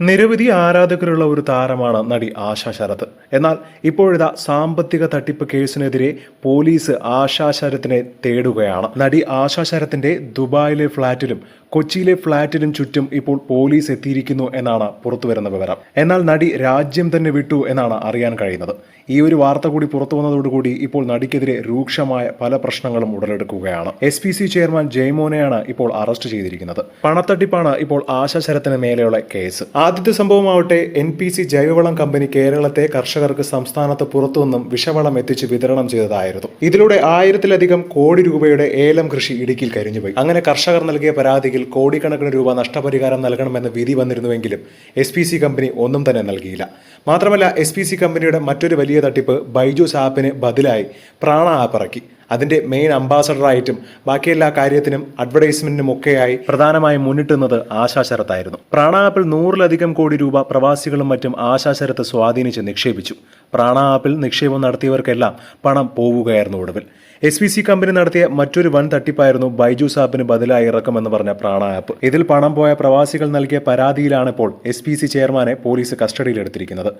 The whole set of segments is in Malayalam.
നിരവധി ആരാധകരുള്ള ഒരു താരമാണ് നടി ആശാ ശരത്. എന്നാൽ ഇപ്പോഴിതാ സാമ്പത്തിക തട്ടിപ്പ് കേസിനെതിരെ പോലീസ് ആശാ ശരത്തിനെ തേടുകയാണ്. നടി ആശാ ശരത്തിന്റെ ദുബായിലെ ഫ്ളാറ്റിലും കൊച്ചിയിലെ ഫ്ളാറ്റിനും ചുറ്റും ഇപ്പോൾ പോലീസ് എത്തിയിരിക്കുന്നു എന്നാണ് പുറത്തുവരുന്ന വിവരം. എന്നാൽ നടി രാജ്യം തന്നെ വിട്ടു എന്നാണ് അറിയാൻ കഴിയുന്നത്. ഈ ഒരു വാർത്ത കൂടി പുറത്തു വന്നതോടുകൂടി ഇപ്പോൾ നടിക്കെതിരെ രൂക്ഷമായ പല പ്രശ്നങ്ങളും ഉടലെടുക്കുകയാണ്. എസ് പി സി ചെയർമാൻ ജയ്മോനെയാണ് ഇപ്പോൾ അറസ്റ്റ് ചെയ്തിരിക്കുന്നത്. പണത്തട്ടിപ്പാണ് ഇപ്പോൾ ആശാശരത്തിന് മേലെയുള്ള കേസ്. ആദ്യത്തെ സംഭവമാവട്ടെ എൻ പി സി ജൈവവളം കമ്പനി കേരളത്തെ കർഷകർക്ക് സംസ്ഥാനത്ത് പുറത്തുനിന്നും വിഷവളം എത്തിച്ച് വിതരണം ചെയ്തതായിരുന്നു. ഇതിലൂടെ ആയിരത്തിലധികം കോടി രൂപയുടെ ഏലം കൃഷി ഇടുക്കിയിൽ കരിഞ്ഞുപോയി. അങ്ങനെ കർഷകർ നൽകിയ പരാതിയിൽ കോടിക്കണക്കിന് രൂപ നഷ്ടപരിഹാരം നൽകണമെന്ന് വിധി വന്നിരുന്നുവെങ്കിലും എസ് പി സി കമ്പനി ഒന്നും തന്നെ നൽകിയില്ല. മാത്രമല്ല എസ് പി സി കമ്പനിയുടെ മറ്റൊരു വലിയ തട്ടിപ്പ് ബൈജൂസ് ആപ്പിന് ബദലായി പ്രാണ ആപ്പ് ഇറക്കി അതിന്റെ മെയിൻ അംബാസഡറായിട്ടും ബാക്കി എല്ലാ കാര്യത്തിനും അഡ്വർടൈസ്മെന്റിനും ഒക്കെയായി പ്രധാനമായും മുന്നിട്ടുന്നത് ആശാശരത്തായിരുന്നു പ്രാണ ആപ്പിൽ നൂറിലധികം കോടി രൂപ പ്രവാസികളും മറ്റും ആശാശരത്ത് സ്വാധീനിച്ച് നിക്ഷേപിച്ചു. പ്രാണ ആപ്പിൽ നിക്ഷേപം നടത്തിയവർക്കെല്ലാം പണം പോവുകയായിരുന്നു ഒടുവിൽ. എസ് പി സി കമ്പനി നടത്തിയ മറ്റൊരു വൻ തട്ടിപ്പായിരുന്നു ബൈജൂസ് ആപ്പിന് ബദലായി ഇറക്കുമെന്ന് പറഞ്ഞ പ്രാണ ആപ്പ് ഇതിൽ പണം പോയ പ്രവാസികൾ നൽകിയ പരാതിയിലാണ് ഇപ്പോൾ എസ് പി സി ചെയർമാനെ പോലീസ് കസ്റ്റഡിയിലെടുത്തിരിക്കുന്നത്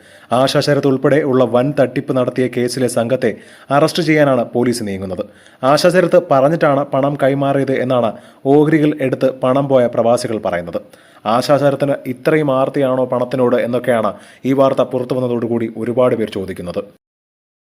ആശാ ശരത് ഉൾപ്പെടെ ഉള്ള വൻ തട്ടിപ്പ് നടത്തിയ കേസിലെ സംഘത്തെ അറസ്റ്റ് ചെയ്യാനാണ് പോലീസ് നീങ്ങുന്നത്. ആശാ ശരത്ത് പറഞ്ഞിട്ടാണ് പണം കൈമാറിയത് എന്നാണ് ഓഹരികൾ എടുത്ത് പണം പോയ പ്രവാസികൾ പറയുന്നത്. ആശാചരത്തിന് ഇത്രയും ആർത്തിയാണോ പണത്തിനോട് എന്നൊക്കെയാണ് ഈ വാർത്ത പുറത്തു വന്നതോടുകൂടി ഒരുപാട് പേർ ചോദിക്കുന്നത്.